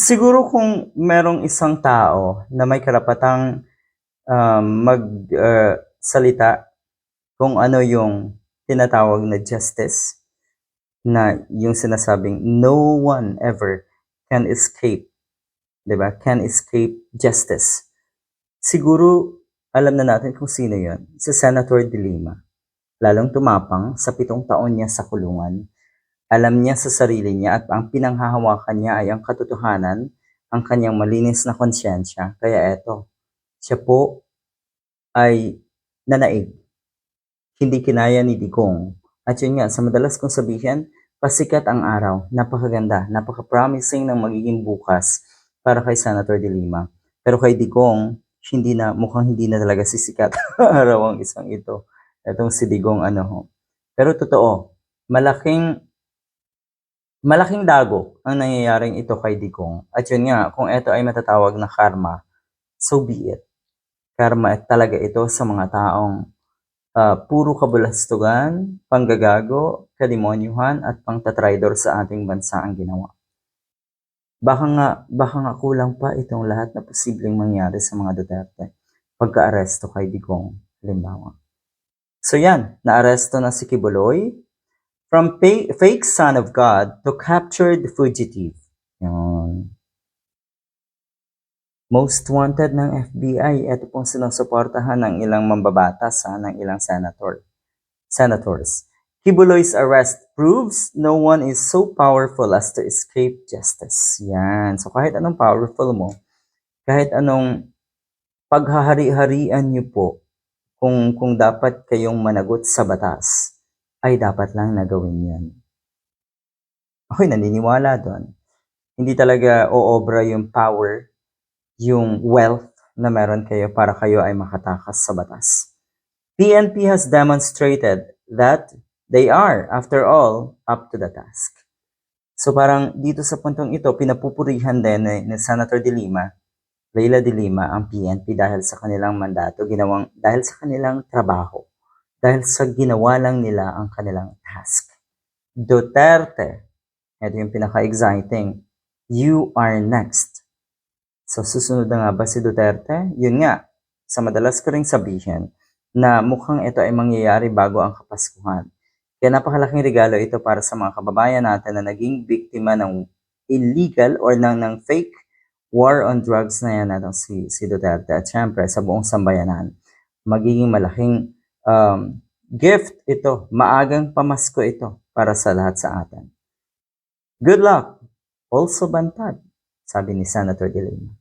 Siguro kung merong isang tao na may karapatang um, magsalita kung ano yung tinatawag na justice, na yung sinasabing no one ever can escape, 'di ba? Can escape justice. Siguro alam na natin kung sino 'yon, si Senator De Lima. Lalong tumapang sa pitong taon niya sa kulungan. Alam niya sa sarili niya at ang pinanghahawakan niya ay ang katotohanan, ang kanyang malinis na konsyensya. Kaya eto, siya po ay nanaig. Hindi kinaya ni Digong. At yun nga, sa madalas kong sabihin, pasikat ang araw, napakaganda, napaka-promising ng magiging bukas para kay Senator De Lima. Pero kay Digong, hindi na, mukhang hindi na talaga sisikat araw ang isang ito. Itong si Digong ano. Pero totoo, malaking malaking dago ang nangyayaring ito kay Digong. At yun nga, kung ito ay matatawag na karma, so be it. Karma talaga ito sa mga taong ah, puro kabulastugan, panggagago, kademonyuhan at pangtatraidor sa ating bansa ang ginawa. Baka nga, baka nga kulang pa itong lahat na posibleng mangyari sa mga Duterte pagka-aresto kay Digong, halimbawa. So yan, naaresto na si Kibuloy from fake son of God to captured fugitive. Yan. Most wanted ng FBI, ito pong sinusuportahan ng ilang mambabatas, ha, ng ilang senator, senators. Kibuloy's arrest proves no one is so powerful as to escape justice. Yan. So kahit anong powerful mo, kahit anong paghahari-harian niyo po, kung, kung dapat kayong managot sa batas, ay dapat lang na gawin yan. Ako'y naniniwala doon. Hindi talaga oobra yung power, yung wealth na meron kayo para kayo ay makatakas sa batas. PNP has demonstrated that they are, after all, up to the task. So parang dito sa puntong ito, pinapupurihan din ni, ni Senator De Lima, Leila De Lima, ang PNP dahil sa kanilang mandato, ginawang, dahil sa kanilang trabaho, dahil sa ginawa lang nila ang kanilang task. Duterte, ito yung pinaka-exciting, you are next. So susunod na nga ba si Duterte? Yun nga, sa madalas ko ring sabihin na mukhang ito ay mangyayari bago ang Kapaskuhan. Kaya napakalaking regalo ito para sa mga kababayan natin na naging biktima ng illegal or ng, ng fake war on drugs na yan natong si, si Duterte. At syempre, sa buong sambayanan, magiging malaking um, gift ito, maagang pamasko ito para sa lahat sa atin. Good luck! Also bantad, sabi ni Senator De Lima.